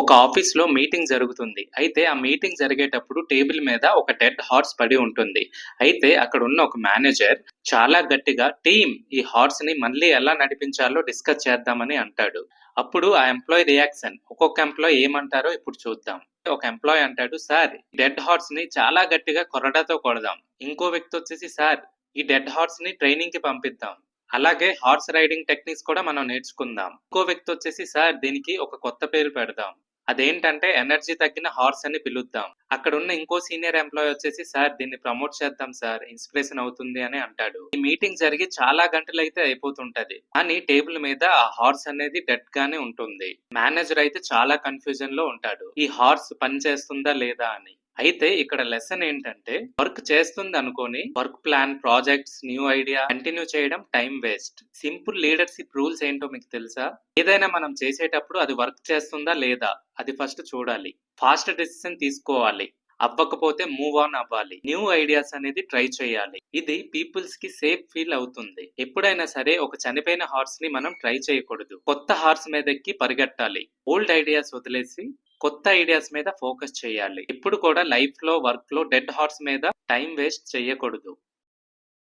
ఒక ఆఫీస్లో మీటింగ్ జరుగుతుంది. అయితే ఆ మీటింగ్ జరిగేటప్పుడు టేబుల్ మీద ఒక డెడ్ హార్స్ పడి ఉంటుంది. అయితే అక్కడ ఉన్న ఒక మేనేజర్ చాలా గట్టిగా టీమ్ ఈ హార్స్ని మళ్ళీ ఎలా నడిపించాలో డిస్కస్ చేద్దామని అంటాడు. అప్పుడు ఆ ఎంప్లాయ్ రియాక్షన్ ఒక్కొక్క ఎంప్లాయ్ ఏమంటారో ఇప్పుడు చూద్దాం. ఒక ఎంప్లాయ్ అంటాడు సార్ డెడ్ హార్స్ని చాలా గట్టిగా కొరడాతో కొడదాం. ఇంకో వ్యక్తి వచ్చేసి సార్ ఈ డెడ్ హార్స్ని ట్రైనింగ్కి పంపిద్దాం. అలాగే హార్స్ రైడింగ్ టెక్నిక్స్ కూడా మనం నేర్చుకుందాం. ఇంకో వ్యక్తి వచ్చేసి సార్ దీనికి ఒక కొత్త పేరు పెడదాం. అదేంటంటే ఎనర్జీ తగ్గిన హార్స్ అని పిలుద్దాం. అక్కడ ఉన్న ఇంకో సీనియర్ ఎంప్లాయీ వచ్చేసి సార్ దీన్ని ప్రమోట్ చేద్దాం సార్. ఇన్స్పిరేషన్ అవుతుంది అని అంటాడు. ఈ మీటింగ్ జరిగి చాలా గంటలు అయితే అయిపోతుంటది. కానీ టేబుల్ మీద ఆ హార్స్ అనేది డెడ్ గానే ఉంటుంది. మేనేజర్ అయితే చాలా కన్ఫ్యూజన్లో ఉంటాడు. ఈ హార్స్ పని చేస్తుందా లేదా అని. అయితే ఇక్కడ లెసన్ ఏంటంటే వర్క్ చేస్తుంది అనుకోని work plan projects new idea continue చేయడం time waste simple leadership rules ఏంటో మీకు తెలుసా? ఏదైనా మనం చేసేటప్పుడు అది వర్క్ చేస్తుందా లేదా? అది ఫస్ట్ చూడాలి. ఫాస్ట్ డెసిషన్ తీసుకోవాలి. అవ్వకపోతే మూవ్ ఆన్ అవ్వాలి. న్యూ ఐడియాస్ అనేది ట్రై చేయాలి. ఇది పీపుల్స్కి సేఫ్ ఫీల్ అవుతుంది. ఎప్పుడైనా సరే ఒక చనిపోయిన హార్స్ని మనం ట్రై చేయకూడదు. కొత్త హార్స్ మీద ఎక్కి పరిగెట్టాలి. ఓల్డ్ ఐడియాస్ వదిలేసి కొత్త ఐడియాస్ మీద ఫోకస్ చేయాలి. ఇప్పుడు కూడా లైఫ్లో వర్క్లో డెడ్ హార్స్ మీద టైం వేస్ట్ చేయకూడదు.